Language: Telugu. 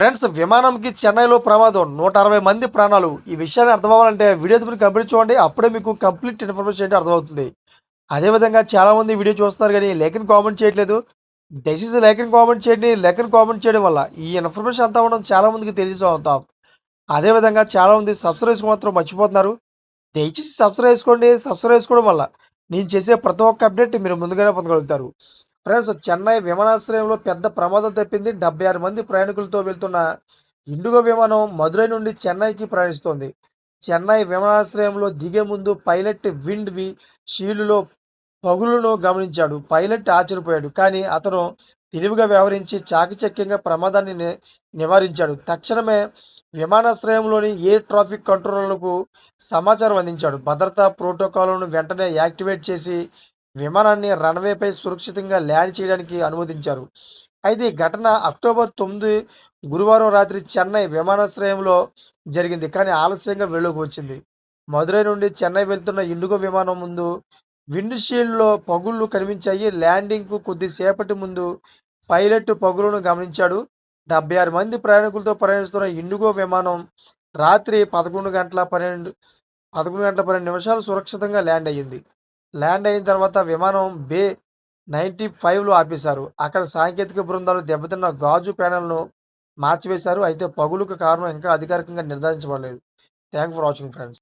ఫ్రెండ్స్ విమానంకి చెన్నైలో ప్రమాదం. నూట అరవై మంది ప్రాణాలు. ఈ విషయాన్ని అర్థం అవ్వాలంటే వీడియో మీరు కంప్లీట్ చూడండి. అప్పుడే మీకు కంప్లీట్ ఇన్ఫర్మేషన్ ఏంటి అర్థమవుతుంది. అదేవిధంగా చాలామంది వీడియో చూస్తున్నారు కానీ లేఖని కామెంట్ చేయట్లేదు. దయచేసి లేఖని కామెంట్ చేయండి. లేఖని కామెంట్ చేయడం వల్ల ఈ ఇన్ఫర్మేషన్ అంతా ఉండడం చాలామందికి తెలియజేస్తాం తెలిసి అదేవిధంగా చాలామంది సబ్స్క్రైబ్స్ మాత్రం మర్చిపోతున్నారు. దయచేసి సబ్స్క్రైబ్ చేసుకోండి. సబ్స్క్రైబ్ చేసుకోవడం వల్ల నేను చేసే ప్రతి ఒక్క అప్డేట్ మీరు ముందుగానే పొందగలుగుతారు. ఫ్రెండ్స్ చెన్నై విమానాశ్రయంలో పెద్ద ప్రమాదం తప్పింది. డెబ్బై ఆరు మంది ప్రయాణికులతో వెళ్తున్న ఇండిగో విమానం మదురై నుండి చెన్నైకి ప్రయాణిస్తోంది. చెన్నై విమానాశ్రయంలో దిగే ముందు పైలట్ విండ్ వి షీల్డ్లో పగులను గమనించాడు. పైలట్ ఆశ్చర్యపోయాడు కానీ అతను తెలివిగా వ్యవహరించి చాకచక్యంగా ప్రమాదాన్ని ని- నివారించాడు. తక్షణమే విమానాశ్రయంలోని ఎయిర్ ట్రాఫిక్ కంట్రోలర్లకు సమాచారం అందించాడు. భద్రతా ప్రోటోకాల్ను వెంటనే యాక్టివేట్ చేసి విమానాన్ని రన్వేపై సురక్షితంగా ల్యాండ్ చేయడానికి అనుమతించారు. అయితే ఈ ఘటన అక్టోబర్ తొమ్మిది గురువారం రాత్రి చెన్నై విమానాశ్రయంలో జరిగింది. కానీ ఆలస్యంగా వెలుగుకు వచ్చింది. మదురై నుండి చెన్నై వెళ్తున్న ఇండిగో విమానం ముందు విండ్షీల్డ్లో పగుళ్ళు కనిపించాయి. ల్యాండింగ్కు కొద్దిసేపటి ముందు పైలట్ పగులను గమనించాడు. డెబ్బై ఆరు మంది ప్రయాణికులతో ప్రయాణిస్తున్న ఇండిగో విమానం రాత్రి పదకొండు గంటల పన్నెండు పదకొండు గంటల పన్నెండు నిమిషాలు సురక్షితంగా ల్యాండ్ అయ్యింది. ల్యాండ్ అయిన తర్వాత విమానం బే నైంటీ ఫైవ్లో ఆపేశారు. అక్కడ సాంకేతిక బృందాలు దెబ్బతిన్న గాజు ప్యానెల్ను మార్చివేశారు. అయితే పగులుకు కారణం ఇంకా అధికారికంగా నిర్ధారించబడలేదు. Thank for watching friends.